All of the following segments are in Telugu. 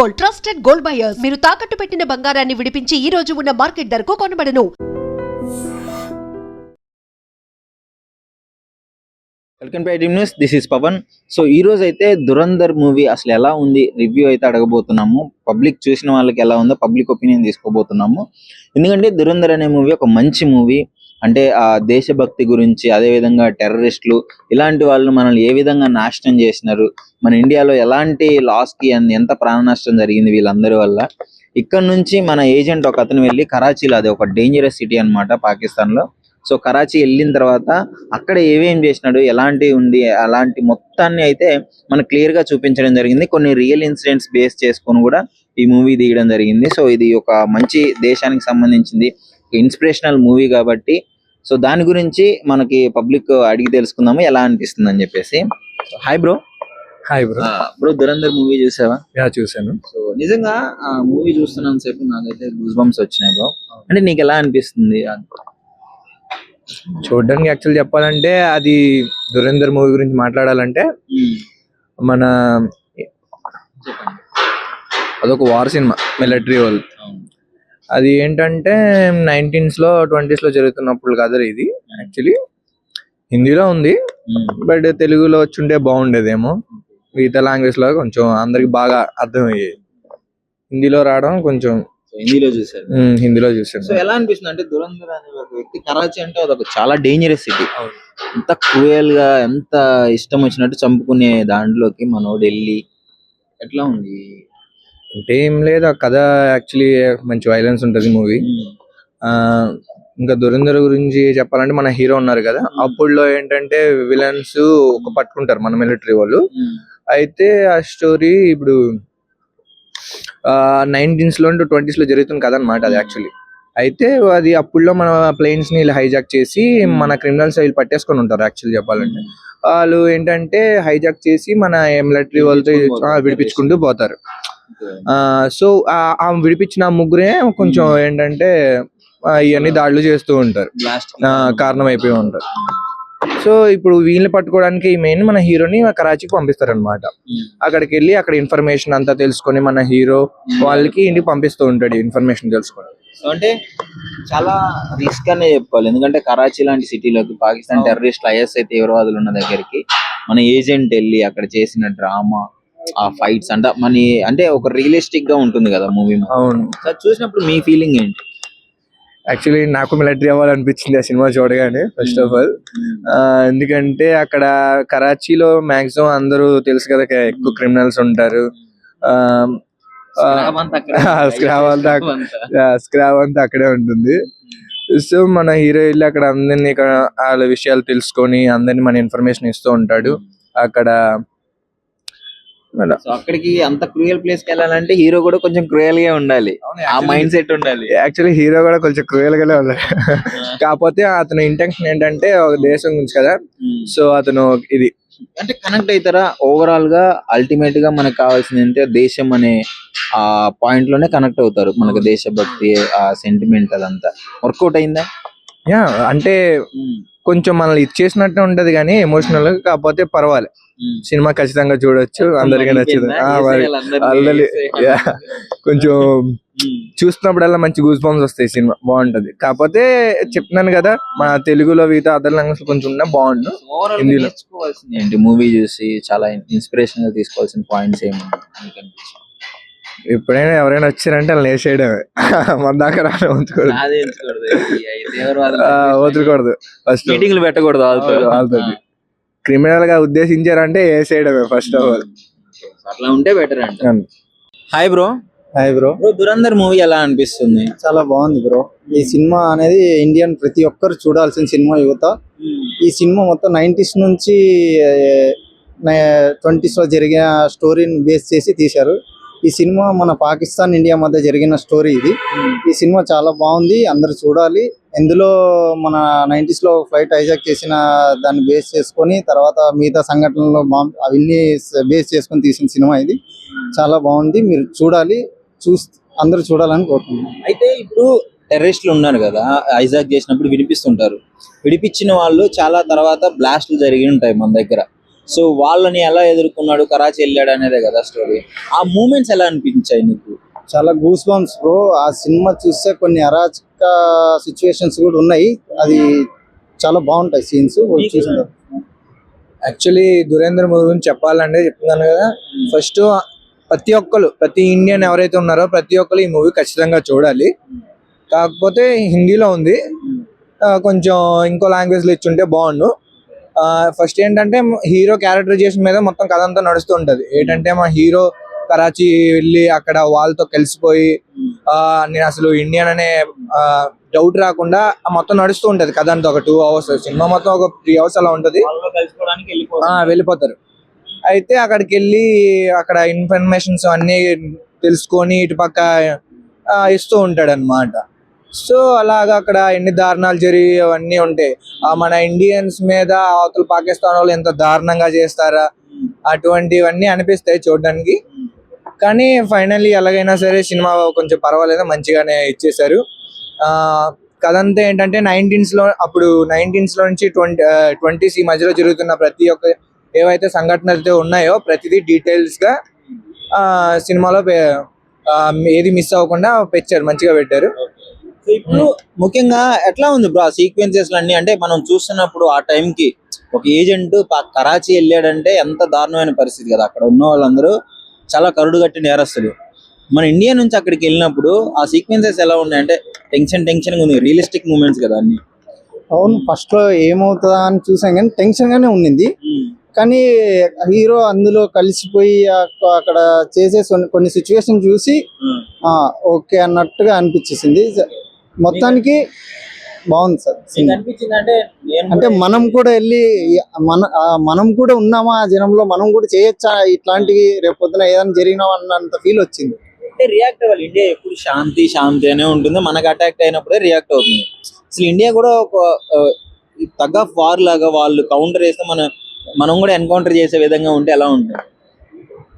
Gold trusted gold buyers. మీరు తాకట్టు పెట్టిన బంగారాన్ని విడిపించి ఈ రోజు ఉన్న మార్కెట్ ధరకు కొనబడను. Welcome to iTeam news this is Pavan. So ఈ రోజు అయితే దురంధర్ మూవీ అసలు ఎలా ఉంది? రివ్యూ అయితే అడగబోతున్నాము. పబ్లిక్ చూసిన వాళ్ళకి ఎలా ఉందో పబ్లిక్ ఒపీనియన్ తీసుకోబోతున్నాము. ఎందుకంటే దురంధర్ అనే మూవీ ఒక మంచి మూవీ. అంటే ఆ దేశభక్తి గురించి అదే విధంగా టెర్రరిస్టులు ఇలాంటి వాళ్ళు మనల్ని ఏ విధంగా నాశనం చేసినారు మన ఇండియాలో ఎలాంటి లాస్కి ఎంత ప్రాణ నష్టం జరిగింది వీళ్ళందరి వల్ల. ఇక్కడ నుంచి మన ఏజెంట్ ఒక అతను వెళ్ళి కరాచీలో అది ఒక డేంజరస్ సిటీ అన్నమాట పాకిస్తాన్లో సో కరాచీ వెళ్ళిన తర్వాత అక్కడ ఏమేం చేసినాడు ఎలాంటి ఉంది అలాంటి మొత్తాన్ని అయితే మనకు క్లియర్గా చూపించడం జరిగింది. కొన్ని రియల్ ఇన్సిడెంట్స్ బేస్ చేసుకొని కూడా ఈ మూవీ తీయడం జరిగింది. సో ఇది ఒక మంచి దేశానికి సంబంధించింది ఇన్స్పిరేషనల్ మూవీ కాబట్టి సో దాని గురించి మనకి పబ్లిక్ అడిగి తెలుసుకుందాము ఎలా అనిపిస్తుంది అని చెప్పేసి hi bro hi bro bro Dhurandhar movie చూసావా? యా చూశాను. సో నిజంగా ఆ మూవీ చూస్తున్నంత సేపు నాకైతే గూస్ బంప్స్ వచ్చినాయి బ్రో అంటే నీకు ఎలా అనిపిస్తుంది? చూడడానికి యాక్చువల్ చెప్పాలంటే అది దురేందర్ మూవీ గురించి మాట్లాడాలంటే మన అదొక వార్ సినిమా మిలిటరీ వాళ్ళు అది ఏంటంటే నైన్టీన్స్లో ట్వంటీస్లో జరుగుతున్నప్పుడు కదా ఇది యాక్చువల్లీ హిందీలో ఉంది బట్ తెలుగులో వచ్చుంటే బాగుండేదేమో. మిగతా లాంగ్వేజ్లో కొంచెం అందరికి బాగా అర్థమయ్యేది. హిందీలో రావడం కొంచెం హిందీలో చూసారు ఉమ్, హిందీలో సో చూసాను ఎలా అనిపిస్తుంది అంటే దురంధర్ అనే ఒక వ్యక్తి కరాచీ అంటే అదొక చాలా డేంజరస్ సిటీ. ఎంత క్రూయల్గా ఎంత ఇష్టం వచ్చినట్టు చంపుకునే దాంట్లోకి మనోడు వెళ్ళి ఎట్లా ఉంది? అంటే ఏం లేదు ఆ కథ యాక్చువల్లీ మంచి వైలెన్స్ ఉంటది మూవీ ఆ ఇంకా దురంధర్ గురించి చెప్పాలంటే మన హీరో ఉన్నారు కదా అప్పుడులో ఏంటంటే విలన్స్ ఒక పట్టుకుంటారు మన మిలిటరీ వాళ్ళు. అయితే ఆ స్టోరీ ఇప్పుడు నైన్టీన్స్లో ట్వంటీస్లో జరుగుతుంది కదా అనమాట అది యాక్చువల్లీ అయితే అది అప్పుడులో మన ప్లేన్స్ని హైజాక్ చేసి మన క్రిమినల్స్ వీళ్ళు పట్టేసుకొని ఉంటారు యాక్చువల్లీ చెప్పాలంటే. వాళ్ళు ఏంటంటే హైజాక్ చేసి మన మిలిటరీ వాళ్ళతో విడిపించుకుంటూ పోతారు. సో ఆ విడిపించిన ముగ్గురే కొంచెం ఏంటంటే ఆ, ఇవన్నీ దాడులు చేస్తూ ఉంటారు. కారణం అయిపోయి ఉంటారు. సో ఇప్పుడు వీళ్ళని పట్టుకోవడానికి మెయిన్ మన హీరోని కరాచీకి పంపిస్తారు అనమాట అక్కడికి వెళ్ళి అక్కడ ఇన్ఫర్మేషన్ అంతా తెలుసుకొని మన హీరో వాళ్ళకి ఇంటికి పంపిస్తూ ఉంటాడు ఇన్ఫర్మేషన్ తెలుసుకొని. సో అంటే చాలా రిస్క్ అనే చెప్పాలి ఎందుకంటే కరాచీ లాంటి సిటీలోకి పాకిస్తాన్ అవును. టెర్రరిస్ట్ ఐఎస్ఐ తీవ్రవాదులు ఉన్న దగ్గరికి మన ఏజెంట్ వెళ్ళి అక్కడ చేసిన డ్రామా ఆ ఫైట్స్ అంటే మన అంటే ఒక రియలిస్టిక్గా ఉంటుంది కదా మూవీ అవును. చూసినప్పుడు మీ ఫీలింగ్ ఏంటి? యాక్చువల్లీ నాకు మిలిటరీ అవ్వాలనిపించింది ఆ సినిమా చూడగానే ఫస్ట్ ఆఫ్ ఆల్ ఎందుకంటే అక్కడ కరాచీలో మాక్సిమం అందరూ తెలుసు కదా ఎక్కువ క్రిమినల్స్ ఉంటారు. స్క్రాబ్ అంతా స్క్రాబ్ అంతా అక్కడే. ఉంటుంది. సో మన హీరో వెళ్ళి అక్కడ అందరినీ ఇక్కడ వాళ్ళ విషయాలు తెలుసుకొని అందరినీ మన ఇన్ఫర్మేషన్ ఇస్తూ ఉంటాడు. అక్కడ అలా. సో అక్కడికి అంత క్రూయల్ ప్లేస్కి వెళ్ళాలంటే హీరో కూడా కొంచెం క్రూయల్గా ఉండాలి ఆ మైండ్ సెట్ ఉండాలి. యాక్చువల్లీ హీరో కూడా కొంచెం క్రూయల్ గానే ఉన్నాడు కాకపోతే అతని ఇంటెన్షన్ ఏంటంటే ఒక దేశం గురించి కదా. సో అతను ఇది. అంటే కనెక్ట్ అవుతారా? ఓవరాల్గా అల్టిమేట్గా మనకు కావాల్సింది ఏంటంటే దేశం అనే ఆ పాయింట్లోనే కనెక్ట్ అవుతారు మనకు దేశభక్తి ఆ సెంటిమెంట్ అదంతా. వర్కౌట్ అయిందా? యా అంటే కొంచెం మనల్ని ఇచ్చేసినట్టు ఉంటది కానీ ఎమోషనల్ కాకపోతే పర్వాలేదు సినిమా ఖచ్చితంగా చూడొచ్చు. అందరికీ నచ్చింది yeah. కొంచెం చూస్తున్నప్పుడల్లా మంచి గూస్ బంప్స్ వస్తాయి సినిమా. బాగుంటది. కాకపోతే చెప్తున్నాను కదా మన తెలుగులో మిగతా అదర్ లాంగ్వేజ్ కొంచెం ఉన్నా బాగుండు. హిందీలో. ఏంటి? మూవీ చూసి చాలా ఇన్స్పిరేషన్గా తీసుకోవాల్సిన పాయింట్స్ ఏమి ఎప్పుడైనా ఎవరైనా వచ్చారంటే వాళ్ళు వేసేయడమే మన దాకా రాని వదులుకోడు వదులుకూడదు. ఫస్ట్ మీటింగ్లు పెట్టకూడదు వాళ్ళతో. క్రిమినల్గా ఉద్దేశించారంటే వేసేయడమే ఫస్ట్ ఆఫ్ ఆల్ అట్లా ఉంటే బెటర్ అంట. Hi bro hi bro bro Dhurandhar movie ఎలా అనిపిస్తుంది? చాలా బాగుంది బ్రో ఈ సినిమా అనేది ఇండియన్ ప్రతి ఒక్కరు చూడాల్సిన సినిమా యువత. ఈ సినిమా మొత్తం నైంటీస్ నుంచి ట్వంటీస్లో జరిగిన స్టోరీని బేస్ చేసి తీశారు. ఈ సినిమా మన పాకిస్తాన్ ఇండియా మధ్య జరిగిన స్టోరీ ఇది. ఈ సినిమా చాలా బాగుంది అందరు చూడాలి. ఇందులో మన నైంటీస్లో ఫ్లైట్ హైజాక్ చేసిన దాన్ని బేస్ చేసుకొని తర్వాత మిగతా సంఘటనలు బాంబ్ అవన్నీ బేస్ చేసుకొని తీసిన సినిమా ఇది. చాలా బాగుంది మీరు చూడాలి చూస్ అందరూ చూడాలని కోరుకుంటున్నాను అయితే ఇప్పుడు టెర్రరిస్టులు ఉన్నారు కదా హైజాక్ చేసినప్పుడు వినిపిస్తుంటారు. విడిపించిన వాళ్ళు చాలా తర్వాత బ్లాస్ట్లు జరిగి ఉంటాయి మన దగ్గర. సో వాళ్ళని ఎలా ఎదుర్కొన్నాడు కరాచీ వెళ్ళాడు అనేదే కదా స్టోరీ ఆ మూమెంట్స్ ఎలా అనిపించాయి నీకు? చాలా గూస్ బంప్స్ బ్రో ఆ సినిమా చూస్తే కొన్ని అరాచక సిచ్యువేషన్స్ కూడా ఉన్నాయి. అది చాలా బాగుంటాయి సీన్స్ చూసిన యాక్చువల్లీ దురేంద్ర మూవీ గురించి చెప్పాలంటే చెప్తున్నాను కదా. ఫస్ట్ ప్రతి ఒక్కరు ప్రతి ఇండియన్ ఎవరైతే ఉన్నారో ప్రతి ఒక్కరు ఈ మూవీ ఖచ్చితంగా చూడాలి. కాకపోతే హిందీలో ఉంది. ఆ, కొంచెం ఇంకో లాంగ్వేజ్లో ఇచ్చుంటే బాగుండు. ఫస్ట్ ఏంటంటే హీరో క్యారెక్టరైజేషన్ మీద మొత్తం కథ అంతా నడుస్తూ ఉంటది. ఏంటంటే మా హీరో కరాచీ వెళ్ళి అక్కడ వాళ్ళతో కలిసిపోయి ఆ, నేను అసలు ఇండియన్ అనే డౌట్ రాకుండా మొత్తం నడుస్తూ ఉంటది కథ అంతా ఒక టూ అవర్స్ సినిమా మొత్తం ఒక త్రీ అవర్స్ అలా ఉంటది. వెళ్ళిపోతారు. అయితే అక్కడికి వెళ్ళి అక్కడ ఇన్ఫర్మేషన్స్ అన్ని తెలుసుకొని ఇటు పక్క ఆ, ఇస్తూ ఉంటాడు అనమాట సో అలాగా అక్కడ ఎన్ని దారుణాలు జరిగి అవన్నీ ఉంటాయి. ఆ, మన ఇండియన్స్ మీద అవతల పాకిస్తాన్ వాళ్ళు ఎంత దారుణంగా చేస్తారా? అటువంటివన్నీ అనిపిస్తాయి చూడడానికి. కానీ ఫైనల్లీ ఎలాగైనా సరే సినిమా కొంచెం పర్వాలేదు మంచిగానే ఇచ్చేశారు. ఆ కథ అంతా ఏంటంటే నైన్టీన్స్లో అప్పుడు నైన్టీన్స్లో నుంచి ట్వంటీ ట్వంటీస్ ఈ మధ్యలో జరుగుతున్న ప్రతి ఒక్క ఏవైతే సంఘటనలు అయితే ఉన్నాయో ప్రతిదీ డీటెయిల్స్గా ఆ సినిమాలో ఏది మిస్ అవ్వకుండా పెట్టారు మంచిగా పెట్టారు. ఇప్పుడు ముఖ్యంగా ఎట్లా ఉంది బ్రో ఆ సీక్వెన్సెస్ అన్ని అంటే మనం చూస్తున్నప్పుడు ఆ time కి ఒక ఏజెంట్ కరాచీ వెళ్ళాడంటే ఎంత దారుణమైన పరిస్థితి కదా. అక్కడ ఉన్న వాళ్ళందరూ చాలా కరుడు కట్టి నేరస్తులు. మన ఇండియా నుంచి అక్కడికి వెళ్ళినప్పుడు ఆ సీక్వెన్సెస్ ఎలా ఉన్నాయి? అంటే టెన్షన్ టెన్షన్ ఉంది. రియలిస్టిక్ మూమెంట్స్ కదా అన్ని. అవును ఫస్ట్లో ఏమవుతుందా అని చూసాం కానీ టెన్షన్ గానే ఉండింది కానీ హీరో అందులో కలిసిపోయి అక్క- అక్కడ చేసే కొన్ని- సిచ్యువేషన్ చూసి ఆ, ఓకే అన్నట్టుగా అనిపించేసింది. మొత్తానికి బాగుంది సార్ అంటే మనం కూడా వెళ్ళి మన మనం కూడా ఉన్నామా ఆ జనంలో? మనం కూడా చేయొచ్చా? ఇట్లాంటివి రేపు పొద్దున ఏదైనా జరిగినా అన్నంత ఫీల్ వచ్చింది. అంటే రియాక్ట్ అవ్వాలి. ఇండియా ఎప్పుడు శాంతి శాంతి అనే ఉంటుంది. మనకు అటాక్ అయినప్పుడే రియాక్ట్ అవుతుంది. అసలు ఇండియా కూడా ఒక తగ్గ వార్ లాగా వాళ్ళు కౌంటర్ వేస్తే మన మనం కూడా ఎన్కౌంటర్ చేసే విధంగా ఉంటే ఎలా ఉంటుంది?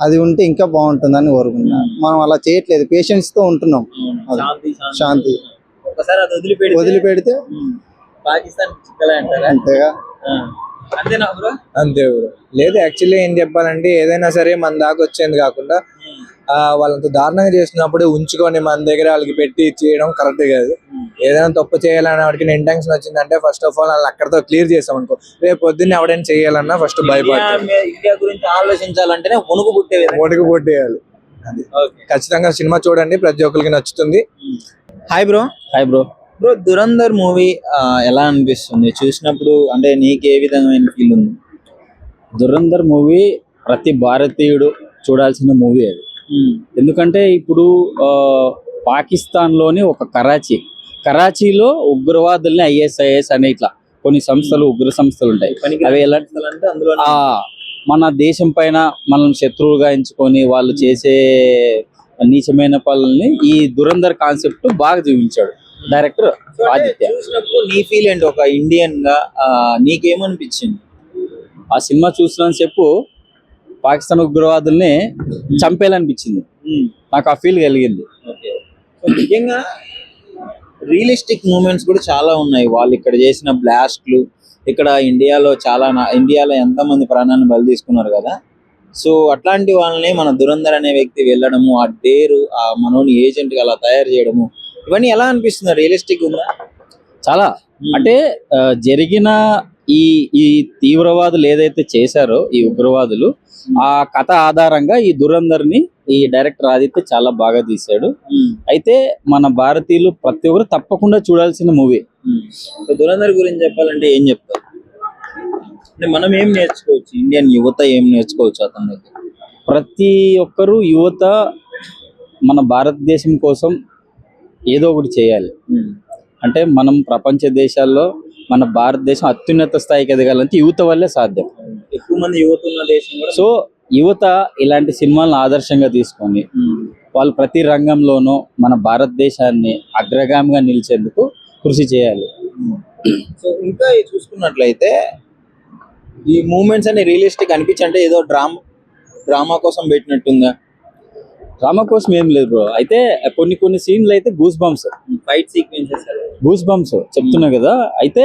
అది ఉంటే ఇంకా బాగుంటుందని కోరుకున్నా మనం అలా చేయట్లేదు. పేషెన్స్తో ఉంటున్నాం. శాంతి. ఒకసారి అది వదిలిపెడితే వదిలిపెడితే పాకిస్తాన్ చిక్కలే అంటారా? అంతేగా. అంతేనా బ్రో? అంతే బ్రో. లేదు యాక్చువల్లీ ఏం చెప్పాలంటే ఏదైనా సరే మన దాకా వచ్చేది కాకుండా వాళ్ళంత దారుణంగా చేసినప్పుడు ఉంచుకొని మన దగ్గర వాళ్ళకి పెట్టి చేయడం కరెక్ట్ కాదు. ఏదైనా తప్పు చేయాలని వాడికి ఇంటెన్షన్ వచ్చిందంటే ఫస్ట్ ఆఫ్ ఆల్ వాళ్ళు అక్కడతో క్లియర్ చేసాం అనుకో రేపు పొద్దున్న ఎవడైనా చేయాలన్నా ఫస్ట్ మీద- ఇండియా గురించి ఆలోచించాలంటేనే వణుకు పుట్టే విధంగా. ఓటుకు కొట్టేయాలి ఓకే. ఖచ్చితంగా సినిమా చూడండి ప్రతి ఒక్కరికి నచ్చుతుంది. Hi bro hi bro bro Dhurandhar movie ఎలా అనిపిస్తుంది? చూసినప్పుడు అంటే నీకు ఏ విధమైన ఫీల్ ఉంది. దురందర్ మూవీ ప్రతి భారతీయుడు చూడాల్సిన మూవీ అది. ఎందుకంటే ఇప్పుడు ఆ, పాకిస్తాన్లోని ఒక కరాచీ. కరాచీలో ఉగ్రవాదుల్ని ఐఎస్ఐఎస్ అనే ఇట్లా కొన్ని సంస్థలు ఉగ్ర సంస్థలు ఉంటాయి. అవి ఎలా అంటే అందులో మన దేశం పైన మనం శత్రువుగా ఎంచుకొని వాళ్ళు చేసే నీచమైన పనుల్ని ఈ దురందర్ కాన్సెప్ట్ బాగా చూపించాడు. డైరెక్టర్ ఆదిత్య. చూసినప్పుడు నీ ఫీల్ ఏంటి? ఒక ఇండియన్గా నీకేమనిపించింది? ఆ సినిమా చూసిన చెప్పు పాకిస్తాన్ ఉగ్రవాదుల్ని చంపేయాలనిపించింది. నాకు ఆ ఫీల్ కలిగింది. ముఖ్యంగా రియలిస్టిక్ మూమెంట్స్ కూడా చాలా ఉన్నాయి. వాళ్ళు ఇక్కడ చేసిన బ్లాస్ట్లు ఇక్కడ ఇండియాలో చాలా ఇండియాలో ఎంతమంది ప్రాణాన్ని బలి తీసుకున్నారు కదా సో అట్లాంటి వాళ్ళని మన దురంధర్ అనే వ్యక్తి వెళ్ళడము ఆ డేరు ఆ మనోని ఏజెంట్గా అలా తయారు చేయడము ఇవన్నీ ఎలా అనిపిస్తుంది? రియలిస్టిక్ ఉందా? చాలా. అంటే ఆ, జరిగిన ఈ ఈ తీవ్రవాదులు ఏదైతే చేశారో ఈ ఉగ్రవాదులు ఆ కథ ఆధారంగా ఈ దురందర్ని ఈ డైరెక్టర్ ఆదిత్య చాలా బాగా తీశాడు. అయితే మన భారతీయులు ప్రతి ఒక్కరు తప్పకుండా చూడాల్సిన మూవీ. సో దురంధర్ గురించి చెప్పాలంటే ఏం చెప్తారు? అంటే మనం ఏం నేర్చుకోవచ్చు? ఇండియన్ యువత ఏం నేర్చుకోవచ్చు అతని దగ్గర? ప్రతి ఒక్కరు యువత మన భారతదేశం కోసం ఏదో ఒకటి చేయాలి. అంటే మనం ప్రపంచ దేశాల్లో మన భారతదేశం అత్యున్నత స్థాయికి ఎదగాలంటే యువత వల్లే సాధ్యం. ఎక్కువ మంది యువత ఉన్న దేశం సో యువత ఇలాంటి సినిమాలను ఆదర్శంగా తీసుకొని వాళ్ళు ప్రతి రంగంలోనూ మన భారతదేశాన్ని అగ్రగామిగా నిలిచేందుకు కృషి చేయాలి. సో ఇంకా చూసుకున్నట్లయితే ఈ మూమెంట్స్ అన్ని రియలిస్టిక్ అనిపించి అంటే ఏదో డ్రామా డ్రామా కోసం పెట్టినట్టుందా? డ్రామా కోసం ఏం లేదు బ్రో అయితే కొన్ని కొన్ని సీన్లు అయితే goosebumps fight sequences goosebumps చెప్తున్నా కదా. అయితే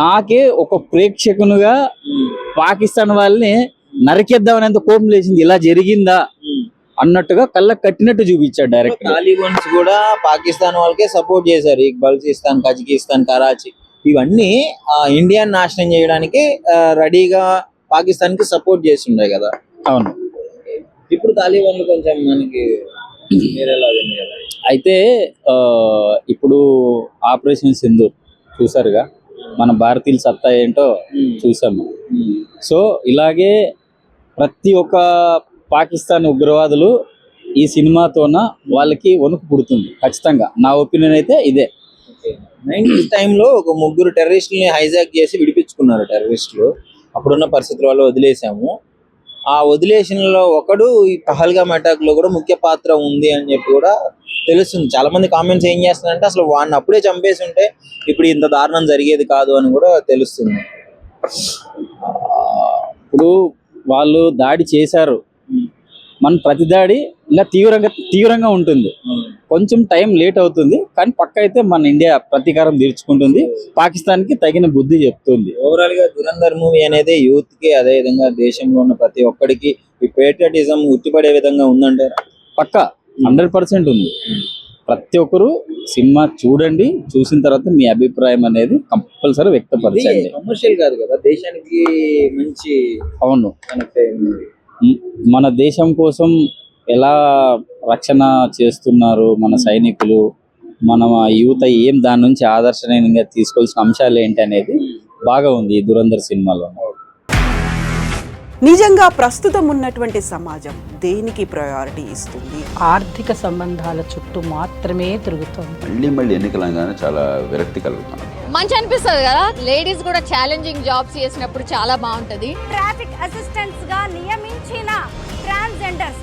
నాకే ఒక ప్రేక్షకునిగా పాకిస్తాన్ వాళ్ళని నరికేద్దామని ఎంత కోపం లేచింది. ఇలా జరిగిందా అన్నట్టుగా కళ్ళకు కట్టినట్టు చూపించాడు డైరెక్ట్ తాలిబాన్స్ కూడా పాకిస్తాన్ వాళ్ళకే సపోర్ట్ చేశారు. ఈ బల్చిస్తాన్ కజకిస్తాన్ కరాచీ. ఇవన్నీ ఆ, ఇండియాని నాశనం చేయడానికి రెడీగా పాకిస్తాన్కి సపోర్ట్ చేస్తుండే కదా. అవును. ఇప్పుడు తాలిబాన్లు కొంచెం మనకి అయితే ఇప్పుడు ఆపరేషన్ సింధూర్ చూసారుగా? మన భారతీయుల సత్తా ఏంటో చూసాము. సో ఇలాగే ప్రతి ఒక్క పాకిస్తాన్ ఉగ్రవాదులు ఈ సినిమాతోన వాళ్ళకి వణుకు పుడుతుంది ఖచ్చితంగా. నా ఒపీనియన్ అయితే ఇదే. నైన్టీస్ టైంలో ఒక ముగ్గురు టెర్రరిస్టుల్ని హైజాక్ చేసి విడిపించుకున్నారు టెర్రరిస్టులు. అప్పుడున్న పరిస్థితుల వల్ల వదిలేసాము. ఆ వదిలేషన్లో ఒకడు ఈ పహల్గామ్ అటాక్లో కూడా ముఖ్య పాత్ర ఉంది అని చెప్పి కూడా తెలుస్తుంది. చాలా మంది కామెంట్స్ ఏం చేస్తున్నారంటే అసలు వాడిని అప్పుడే చంపేసి ఉంటే ఇప్పుడు ఇంత దారుణం జరిగేది కాదు అని కూడా తెలుస్తుంది. ఇప్పుడు వాళ్ళు దాడి చేశారు. మన ప్రతి దాడి ఇలా తీవ్రంగా తీవ్రంగా ఉంటుంది. కొంచెం టైం లేట్ అవుతుంది కానీ పక్క అయితే మన ఇండియా ప్రతీకారం తీర్చుకుంటుంది. పాకిస్తాన్కి తగిన బుద్ధి చెప్తుంది. ఓవరాల్గా దురంధర్ మూవీ అనేది యూత్కి అదే విధంగా దేశంలో ఉన్న ప్రతి ఒక్కడికి ఈ పేట్రియటిజం ఉట్టిపడే విధంగా ఉందంటే పక్క హండ్రెడ్ పర్సెంట్ ఉంది. ప్రతి ఒక్కరు సినిమా చూడండి చూసిన తర్వాత మీ అభిప్రాయం అనేది కంపల్సరీ వ్యక్తపరచండి. కమర్షియల్ కాదు కదా దేశానికి మంచి అవును. మన దేశం కోసం ఎలా రక్షణ చేస్తున్నారు మన సైనికులు? మన యువత ఏం దాని నుంచి ఆదర్శనీయంగా తీసుకోవాల్సిన అంశాలు ఏంటి అనేది బాగా ఉంది ఈ దురంధర్ సినిమాలో. నిజంగా ప్రస్తుతం ఉన్నటువంటి సమాజం దేనికి ప్రయారిటీ ఇస్తుంది? ఆర్థిక సంబంధాల చుట్టూ మాత్రమే తిరుగుతోంది. మళ్ళీ మళ్ళీ ఎన్నికలంగానే చాలా విరక్తి కలుగుతాను మంచి అనిపిస్తుంది కదా? లేడీస్ కూడా ఛాలెంజింగ్ జాబ్స్ చేసినప్పుడు చాలా బాగుంటది. ట్రాఫిక్ అసిస్టెంట్స్గా నియమించిన ట్రాన్స్జెండర్స్